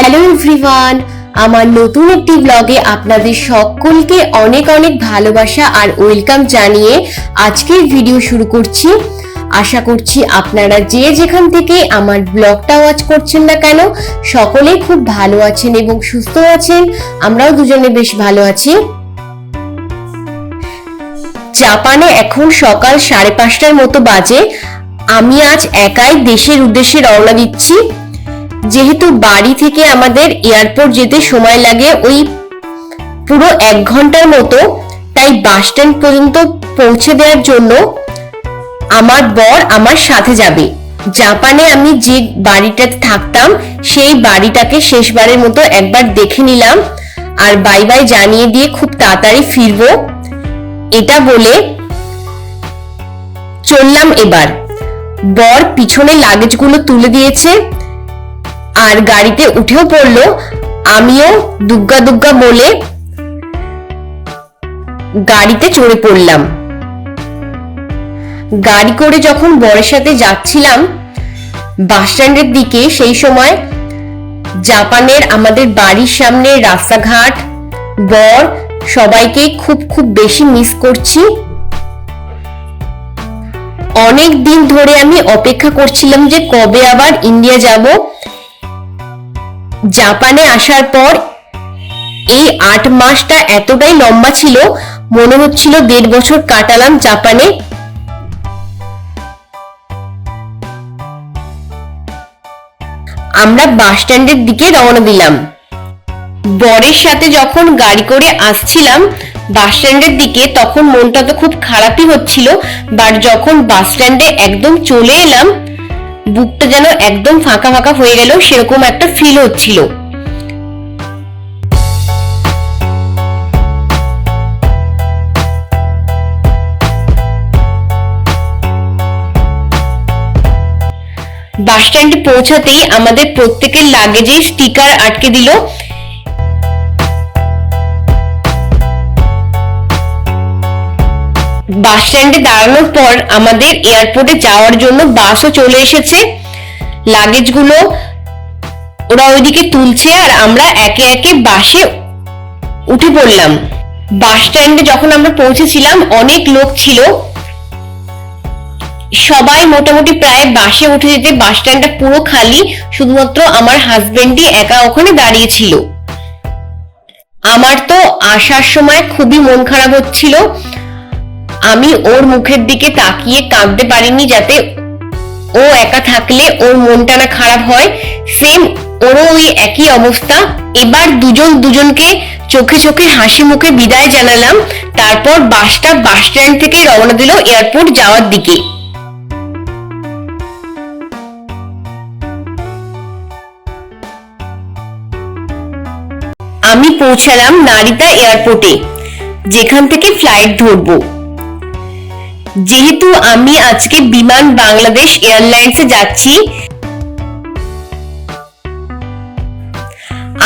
Hello everyone, আমার নতুন একটি ব্লগে আপনাদের সকলকে অনেক অনেক ভালোবাসা আর ওয়েলকাম জানিয়ে আজকের ভিডিও শুরু করছি। আশা করছি আপনারা যে যেখান থেকে আমার ব্লগটা ওয়াচ করছেন না কেন, সকলে খুব ভালো আছেন এবং সুস্থ আছেন। আমরাও দুজনে বেশ ভালো আছি। জাপানে এখন সকাল সাড়ে পাঁচটার মতো বাজে। আমি আজ একাই দেশের উদ্দেশ্যে রওনা দিচ্ছি। যেহেতু বাড়ি থেকে আমাদের এয়ারপোর্ট যেতে সময় লাগে, ওই পুরো এক ঘণ্টার মতো, তাই বাস স্ট্যান্ড পর্যন্ত পৌঁছে দেওয়ার জন্য আমার বর আমার সাথে যাবে। জাপানে আমি যে বাড়িটাতে থাকতাম, সেই বাড়িটাকে শেষবারের মতো একবার দেখে নিলাম। আর বাই বাই জানিয়ে দিয়ে খুব তাড়াতাড়ি ফিরবো। এটা বলে চললাম এবার। বর পিছনে লাগেজগুলো তুলে দিয়েছে। আর গাড়িতে উঠেও পড়ল, আমিও দুগ্গা দুগ্গা বলে গাড়িতে চড়ে পড়লাম। গাড়ি করে যখন বরের সাথে যাচ্ছিলাম, বাস স্ট্যান্ডের দিকে, সেই সময় জাপানের আমাদের বাড়ির সামনে রাস্তাঘাট, বর, সবাইকে খুব খুব বেশি মিস করছি। অনেক দিন ধরে আমি অপেক্ষা করছিলাম যে কবে আবার ইন্ডিয়া যাব। জাপানে আসার পর এই আট মাসটা এতটাই লম্বা ছিল, মনে হচ্ছিল দেড় বছর কাটালাম জাপানে। আমরা বাস স্ট্যান্ডের দিকে রওনা দিলাম। বরের সাথে যখন গাড়ি করে আসছিলাম বাস স্ট্যান্ডের দিকে, তখন মনটা তো খুব খারাপই হচ্ছিল বাট যখন বাস স্ট্যান্ডে একদম চলে এলাম বুকটা যেন একদম ফাঁকা ফাঁকা হয়ে গেল সেরকম একটা ফিল হচ্ছিল। বাস স্ট্যান্ডে পৌঁছাতেই আমাদের প্রত্যেকের লাগেজে স্টিকার আটকে দিল। বাস স্ট্যান্ডে দাঁড়ানোর পর আমাদের এয়ারপোর্টে যাওয়ার জন্য বাসও চলে এসেছে। লাগেজগুলো ওরা ওইদিকে তুলছে আর আমরা একে একে বাসে উঠে পড়লাম। বাস স্ট্যান্ডে যখন আমরা পৌঁছেছিলাম, অনেক লোক ছিল। সবাই মোটামুটি প্রায় বাসে উঠে যেতে, বাস স্ট্যান্ডটা পুরো খালি, শুধুমাত্র আমার হাজবেন্ডই একা ওখানে দাঁড়িয়ে ছিল। আমার তো আসার সময় খুবই মন খারাপ হচ্ছিল। আমি ওর মুখের দিকে তাকিয়ে কাঁদতে পারিনি যাতে ও একা থাকলে ওর মনটা না খারাপ হয়। সেম ওরও ওই একই অবস্থা। এবার দুজন দুজনকে চোখে চোখে, হাসি মুখে বিদায় জানালাম। তারপর বাসটা বাস স্ট্যান্ড থেকে রওনা দিল এয়ারপোর্ট যাওয়ার দিকে। আমি পৌঁছালাম নারিতা এয়ারপোর্টে, যেখান থেকে ফ্লাইট ধরবো। যেহেতু আমি আজকে বিমান বাংলাদেশ এয়ারলাইন্সে যাচ্ছি,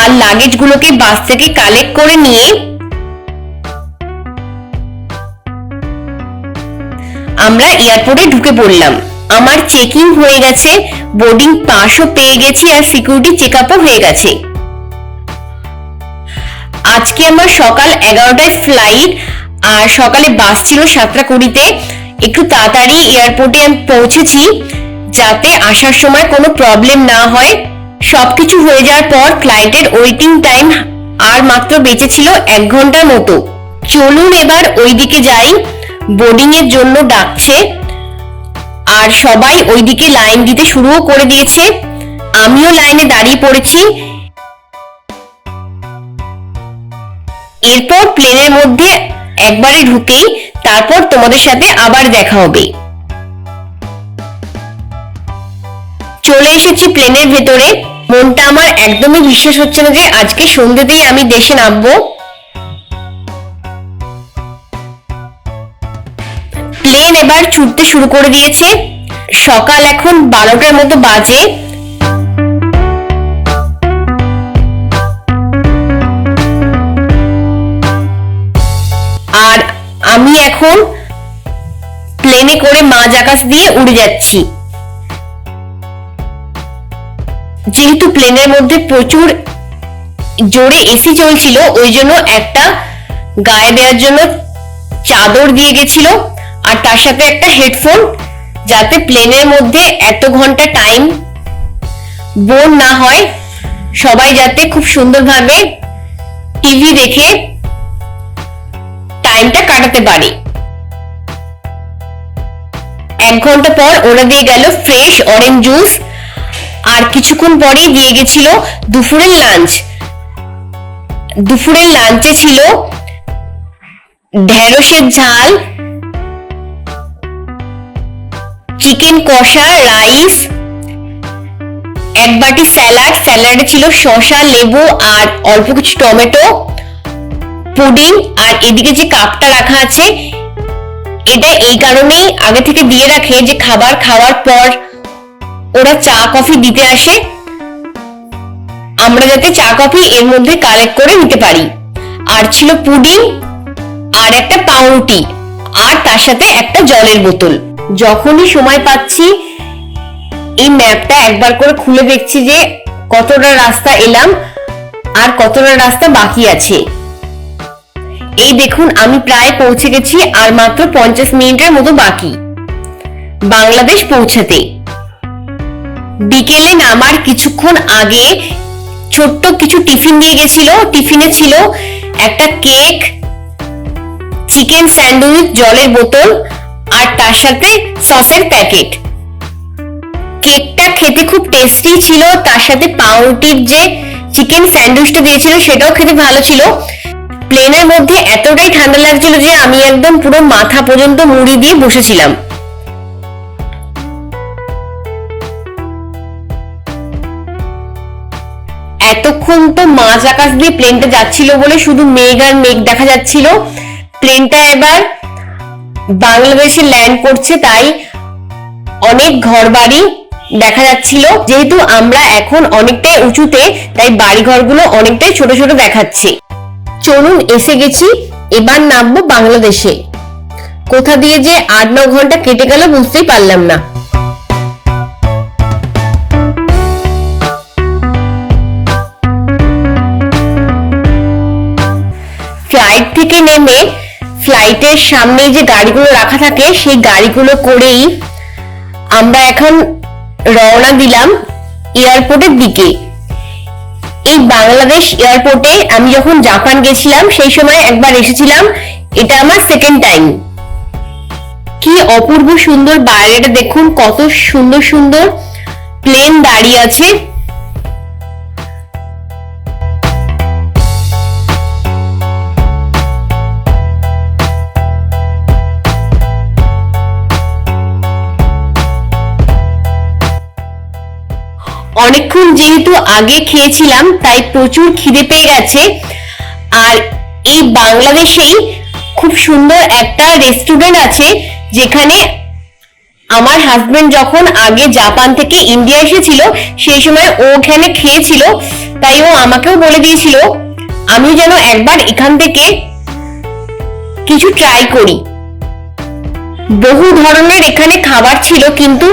আর লাগেজগুলোকে বাস থেকে কালেক্ট করে নিয়ে আমরা এয়ারপোর্টে ঢুকে পড়লাম। আমার চেকিং হয়ে গেছে, বোর্ডিং পাসও পেয়ে গেছি আর সিকিউরিটি চেক আপও হয়ে গেছে। আজকে আমার সকাল এগারোটায় ফ্লাইট আর সকালে বাস ছিল সাতটা কুড়িতে। একটু তাড়াতাড়ি এয়ারপোর্টে আমি পৌঁছেছি যাতে আসার সময় কোনো প্রবলেম না হয়। সবকিছু হয়ে যাওয়ার পর ফ্লাইটের ওয়েটিং টাইম আর মাত্র বেঁচে ছিল এক ঘণ্টার মতো। চলুন এবার ওইদিকে যাই। বোর্ডিং এর জন্য ডাকছে। আর সবাই ওইদিকে লাইন দিতে শুরুও করে দিয়েছে। আমিও লাইনে দাঁড়িয়ে পড়েছি। এরপর প্লেনের মধ্যে একবারে ঢুকেই তারপর তোমাদের সাথে আবার দেখা হবে। চলে এসেছি প্লেনের ভেতরে। মনটা আমার একদমই বিশ্বাস হচ্ছে না যে আজকে সন্ধ্যেতেই আমি দেশে নামবো। প্লেন এবার ছুটতে শুরু করে দিয়েছে। সকাল এখন বারোটার মতো বাজে। আমি এখন প্লেনে করে মাঝ আকাশ দিয়ে উড়ে যাচ্ছি। যেহেতু প্লেনের মধ্যে প্রচুর জোরে এসি চলছিল, ওই জন্য একটা গায়ে দেওয়ার জন্য চাদর দিয়ে গেছিল। আর তার সাথে একটা হেডফোন, যাতে প্লেনের মধ্যে এত ঘণ্টা টাইম বোন না হয়। সবাই যাতে খুব সুন্দরভাবে টিভি দেখে টাইমটা কাটাতে পারে। এক ঘণ্টা পর ওরা দিয়ে গেল ফ্রেশ অরেঞ্জ জুস আর কিছুক্ষণ পরেই দিয়ে গেছিল দুপুরের লাঞ্চ দুপুরের লাঞ্চে ছিল ঢেঁড়সের ঝাল চিকেন কষা রাইস এক বাটি স্যালাড স্যালাডে ছিল শসা, লেবু আর অল্প কিছু টমেটো। পুডিং আর এদিকে যে কাপটা রাখা আছে, এটা এই কারণেই আগে থেকে দিয়ে রাখে যে খাবার খাওয়ার পর ওরা চা, কফি দিতে আসে। আমরা যাতে চা, কফি এর মধ্যে কালেক্ট করে নিতে পারি। আর ছিল পুডিং আর একটা পাউরুটি আর তার সাথে একটা জলের বোতল। যখনই সময় পাচ্ছি, এই ম্যাপটা একবার করে খুলে দেখছি যে কতটা রাস্তা এলাম আর কতটা রাস্তা বাকি আছে। এই দেখুন, আমি প্রায় পৌঁছে গেছি, আর মাত্র পঞ্চাশ মিনিটের মতো বাকি। বাংলাদেশ পৌঁছাতে। বিকেলে নামার কিছুক্ষণ আগে ছোট্ট কিছু টিফিন দিয়ে গেছিল। টিফিনে ছিল একটা কেক, চিকেন স্যান্ডউইচ, জলের বোতল, আর তার সাথে সসের প্যাকেট। কেকটা খেতে খুব টেস্টি ছিল। তার সাথে পাউরুটির যে চিকেন স্যান্ডউইচটা দিয়েছিল, সেটাও খেতে ভালো ছিল। প্লেনের মধ্যে এতটাই ঠান্ডা লাগছিল যে আমি একদম পুরো মাথা পর্যন্ত মুড়ি দিয়ে বসেছিলাম। এতক্ষণ তো মাঝ আকাশ দিয়ে প্লেনটা যাচ্ছিল বলে শুধু মেঘ আর মেঘ দেখা যাচ্ছিল। প্লেনটা এবার বাংলাদেশে ল্যান্ড করছে, তাই অনেক ঘর বাড়ি দেখা যাচ্ছিল। যেহেতু আমরা এখন অনেকটাই উঁচুতে, তাই বাড়ি ঘরগুলো অনেকটাই ছোট ছোট দেখাচ্ছে। চলুন এসে গেছি, এবার নামবো বাংলাদেশে। কোথা দিয়ে যে আট, ন ঘণ্টা কেটে গেল বুঝতেই পারলাম না। ফ্লাইট থেকে নেমে ফ্লাইটের সামনে যে গাড়িগুলো রাখা থাকে, সেই গাড়িগুলো করেই আমরা এখন রওনা দিলাম এয়ারপোর্টের দিকে। এই বাংলাদেশ এয়ারপোর্টে আমি যখন জাপান গেছিলাম, সেই সময় একবার এসেছিলাম। এটা আমার সেকেন্ড টাইম কি অপূর্ব সুন্দর বাইরেটা দেখুন, কত সুন্দর সুন্দর প্লেন দাঁড়িয়ে আছে। অনেকক্ষণ যেহেতু আগে খেয়েছিলাম, তাই প্রচুর খিদে পেয়ে গেছে। আর এই বাংলাদেশেই খুব সুন্দর একটা রেস্টুরেন্ট আছে, যেখানে আমার হাজবেন্ড যখন আগে জাপান থেকে ইন্ডিয়া এসেছিল, সেই সময় ও ওখানে খেয়েছিল, তাই ও আমাকেও বলে দিয়েছিল আমি যেন একবার এখান থেকে কিছু ট্রাই করি। বহু ধরনের এখানে খাবার ছিল, কিন্তু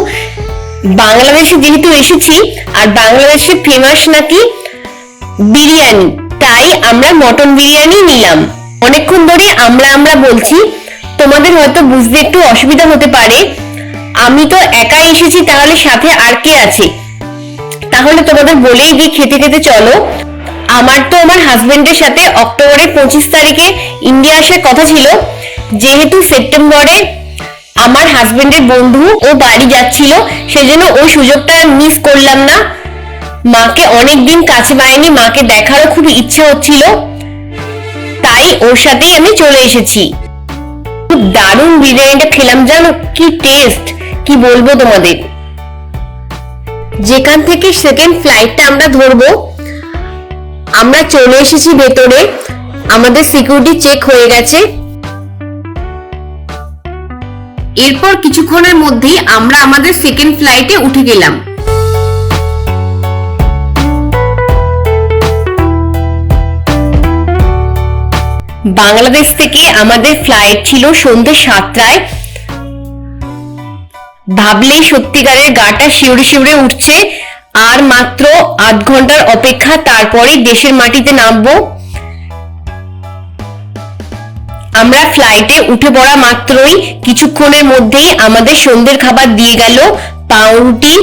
বাংলাদেশে যেহেতু এসেছি, আর বাংলাদেশে ফেমাস নাকি বিরিয়ানি, তাই আমরা মটন বিরিয়ানি নিলাম। অনেকক্ষণ ধরে আমরা আমরা বলছি, তোমাদের হয়তো বুঝতে একটু অসুবিধা হতে পারে। আমি তো একাই এসেছি, তাহলে সাথে আর কে আছে? তাহলে তোমাদের বলেই দিই, খেতে খেতে চলো। আমার তো আমার হাজবেন্ডের সাথে অক্টোবরের পঁচিশ তারিখে ইন্ডিয়া আসার কথা ছিল। যেহেতু সেপ্টেম্বরে আমার হাজবেন্ডের বন্ধু ও বাড়ি যাচ্ছিল, সেজন্য ওই সুযোগটা মিস করলাম না। মাকে অনেক দিন কাছে পাইনি, মাকে দেখারও খুব ইচ্ছে হচ্ছিল। তাই ওর সাথেই আমি চলে এসেছি। খুব দারুণ বিরিয়ানিটা খেলাম, জানো? কি টেস্ট কি বলব তোমাদের? যেখান থেকে সেকেন্ড ফ্লাইটটা আমরা ধরবো, আমরা চলে এসেছি ভেতরে। আমাদের সিকিউরিটি চেক হয়ে গেছে। এরপর কিছুক্ষণের মধ্যেই আমরা আমাদের সেকেন্ড ফ্লাইটে উঠে গেলাম। বাংলাদেশ থেকে আমাদের ফ্লাইট ছিল সন্ধ্যে সাতটায়। ভাবলেই সত্যিকারের গাটা শিউরে শিউরে উঠছে। আর মাত্র আধ ঘণ্টার অপেক্ষা তারপরে দেশের মাটিতে নামবো। আমরা ফ্লাইটে উঠে পড়া মাত্রই কিছুক্ষণের মধ্যেই আমাদের সন্ধ্যের খাবার দিয়ে গেল পাউরুটি,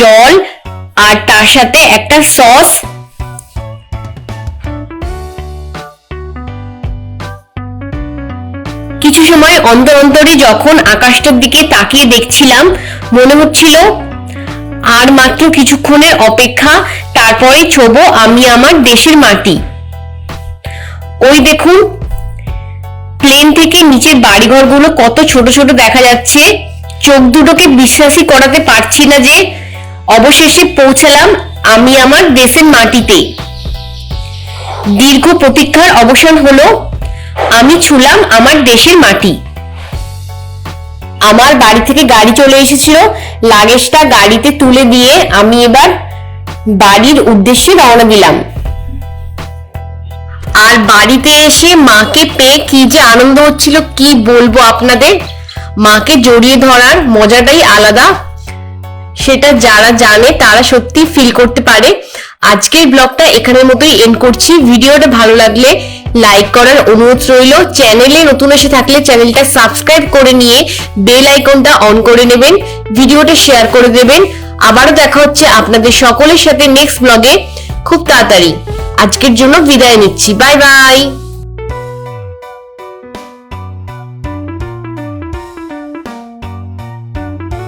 জল, আর তার সাথে একটা সস কিছু সময় অন্তর অন্তরে যখন আকাশটার দিকে তাকিয়ে দেখছিলাম, মনে হচ্ছিল আর মাত্র কিছুক্ষণের অপেক্ষা তারপরে ছোবো আমি আমার দেশের মাটি। ওই দেখুন প্লেন থেকে নিচের বাড়িঘরগুলো কত ছোট ছোট দেখা যাচ্ছে। চোখ দুটোকে বিশ্বাসই করাতে পারছি না যে অবশেষে পৌঁছালাম আমি আমার দেশের মাটিতে। দীর্ঘ প্রতীক্ষার অবসান হলো, আমি ছুলাম আমার দেশের মাটি। আমার বাড়ি থেকে গাড়ি চলে এসেছিল, লাগেজটা গাড়িতে তুলে দিয়ে আমি এবার বাড়ির উদ্দেশ্যে রওনা দিলাম। আর বাড়িতে এসে মাকে পেয়ে কি যে আনন্দ হচ্ছিল, কি বলব আপনাদের? মাকে জড়িয়ে ধরার মজাটাই আলাদা। সেটা যারা জানে, তারা সত্যি ফিল করতে পারে। আজকের ব্লগটা এখানের মতোই এন্ড করছি। ভিডিওটা ভালো লাগলে লাইক করার অনুরোধ রইল। চ্যানেলে নতুন এসে থাকলে চ্যানেলটা সাবস্ক্রাইব করে নিয়ে বেল আইকনটা অন করে নেবেন, ভিডিওটা শেয়ার করে দেবেন। আবারও দেখা হচ্ছে আপনাদের সকলের সাথে নেক্সট ব্লগে খুব তাড়াতাড়ি। আজকের জন্য বিদায় নিচ্ছি। Bye bye.